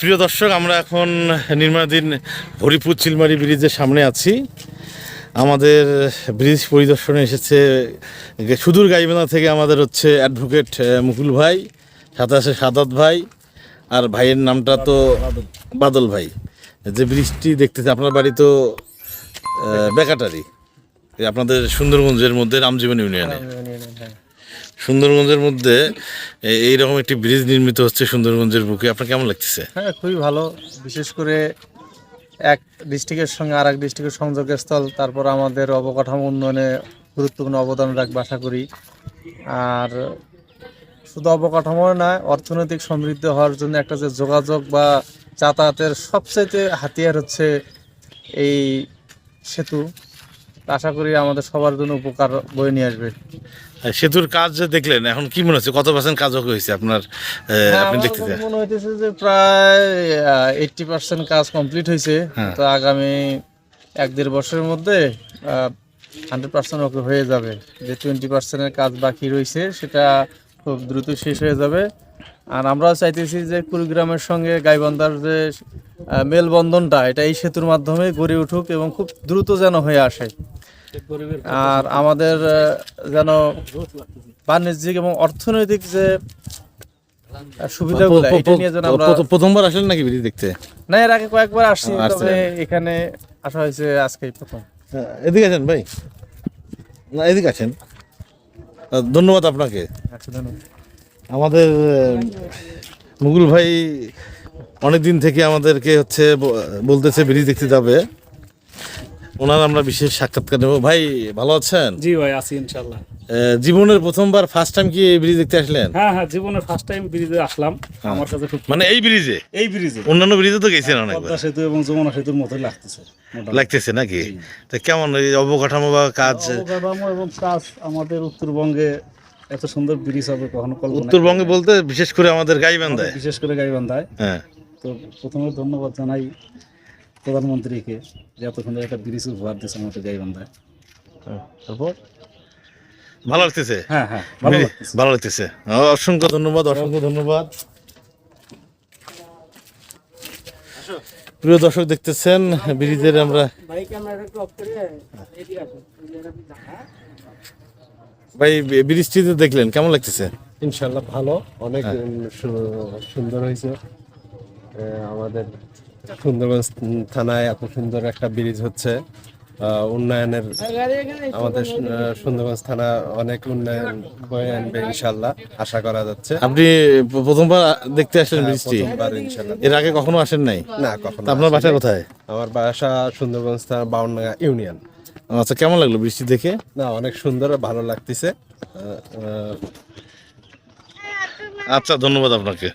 প্রিয় দর্শক, আমরা এখন নির্মাণাধীন হরিপুর চিলমারি ব্রিজের সামনে আছি। আমাদের ব্রিজ পরিদর্শনে এসেছে সুদূর গাইবান্ধা থেকে আমাদের হচ্ছে অ্যাডভোকেট মুকুল ভাই সাথে আছে সাদাত ভাই, আর ভাইয়ের নামটা তো বাদল ভাই। যে ব্রিজটি দেখতেছে, আপনার বাড়ি তো বেকাটারি। আপনাদের সুন্দরগঞ্জের মধ্যে রামজীবন ইউনিয়নে। সুন্দরগঞ্জের মধ্যে এইরকম একটি ব্রিজ নির্মিত হচ্ছে সুন্দরগঞ্জের বুকে। আপনার কেমন লাগতেছে? হ্যাঁ খুবই ভালো। বিশেষ করে এক ডিস্ট্রিক্টের সঙ্গে আর এক ডিস্ট্রিক্টের সংযোগের স্থল, তারপর আমাদের অবকাঠামো উন্নয়নে গুরুত্বপূর্ণ অবদান রাখবে, আশা করি। আর শুধু অবকাঠামো নয়, অর্থনৈতিক সমৃদ্ধ হওয়ার জন্য একটা যে যোগাযোগ বা যাতায়াতের সবচাইতে হাতিয়ার হচ্ছে এই সেতু। আশা করি আমাদের সবার জন্য উপকার বয়ে নিয়ে আসবে। সেতুর কাজ যে দেখলেন এখন কি মনে হচ্ছে? কত পার্সেন্ট কাজ হয়েছে আপনার হ্যাঁ, আপনি আমার দেখতেছে মনে হইতেছে যে প্রায় এইটটি পার্সেন্ট কাজ কমপ্লিট হয়েছে। হ্যাঁ। তো আগামী এক দেড় বছরের মধ্যে হান্ড্রেড পার্সেন্ট ওকে হয়ে যাবে। যে টোয়েন্টি পার্সেন্টের কাজ বাকি রয়েছে সেটা খুব দ্রুত শেষ হয়ে যাবে। আর আমরাও চাইতেছি যে কুড়িগ্রামের সঙ্গে গাইবান্ধার যে মেলবন্ধনটা এটা এই সেতুর মাধ্যমে গড়ে উঠুক এবং খুব দ্রুত যেন হয়ে আসে। আর আমাদের যেন বাণিজ্যিক এবং অর্থনৈতিক যে আহ, সুবিধাগুলো এটা নিয়ে যেন আমরা প্রথমবার আসলেন নাকি ব্রিজ দেখতে? না এর আগে কয়েকবার আসছি তবে এখানে আসা হয়েছে আজকেই প্রথম। হ্যাঁ, এদিকে আছেন ভাই। না এদিকে আছেন ধন্যবাদ আপনাকে। আচ্ছা আমাদের মুকুল ভাই অনেক দিন থেকে আমাদেরকে হচ্ছে বলতেছে ব্রিজ দেখতে যাবে। ওনার আমরা বিশেষ সাক্ষাৎকার নেব। ভাই ভালো আছেন? জি ভাই আছি ইনশাল্লাহ জীবনের প্রথমবার ফার্স্ট টাইম কি এই ব্রিজ দেখতে আসলেন? হ্যাঁ হ্যাঁ জীবনে ফার্স্ট টাইম ব্রিজে আসলাম। আমার কাছে খুব মানে এই ব্রিজে এই ব্রিজে অন্যান্য ব্রিজে তো গেছেন অনেকবার। পদ্মা সেতু এবং যমুনা সেতুর মতোই লাগতেছে লাগতেছে নাকি? তো কেমন এই অবকাঠামো বা কাজ? অবকাঠামো এবং কাজ আমাদের উত্তরবঙ্গে এত সুন্দর ব্রিজ হবে কখনো কল্পনা উত্তরবঙ্গে বলতে বিশেষ করে আমাদের গাইবান্ধায়। বিশেষ করে গাইবান্ধায়। হ্যাঁ। তো প্রথমে ধন্যবাদ জানাই প্রধানমন্ত্রীকে যে এত সুন্দর একটা ব্রিজ উপহার দিয়েছে আমাদের গাইবান্ধায় তারপর? ভালো লাগতেছে? হ্যাঁ হ্যাঁ ভালো লাগতেছে। অসংখ্য ধন্যবাদ অসংখ্য ধন্যবাদ। প্রিয় দর্শক দেখতেছেন ব্রিজের আমরা ভাই ব্রিজটিতে দেখলেন কেমন লাগতেছে? ইনশাল্লাহ ভালো। অনেক সু- সুন্দর হয়েছে। আমাদের সুন্দরগঞ্জ থানায় এত সুন্দর একটা ব্রিজ হচ্ছে। উন্নয়নের আমাদের সুন্দরগঞ্জ থানা অনেক উন্নয়ন বয়ে আনবে ইনশাল্লাহ আশা করা যাচ্ছে। আপনি প্রথমবার দেখতে আসলেন ব্রিজটি? এর আগে কখনো আসেন নাই? না কখনো আপনার বাসা কোথায়? আমার বাসা সুন্দরগঞ্জ থানা বাউন্ডাঙ্গা ইউনিয়ন। আচ্ছা কেমন লাগল বৃষ্টি দেখে? না অনেক সুন্দর ভালো লাগতেছে। আচ্ছা ধন্যবাদ আপনাকে।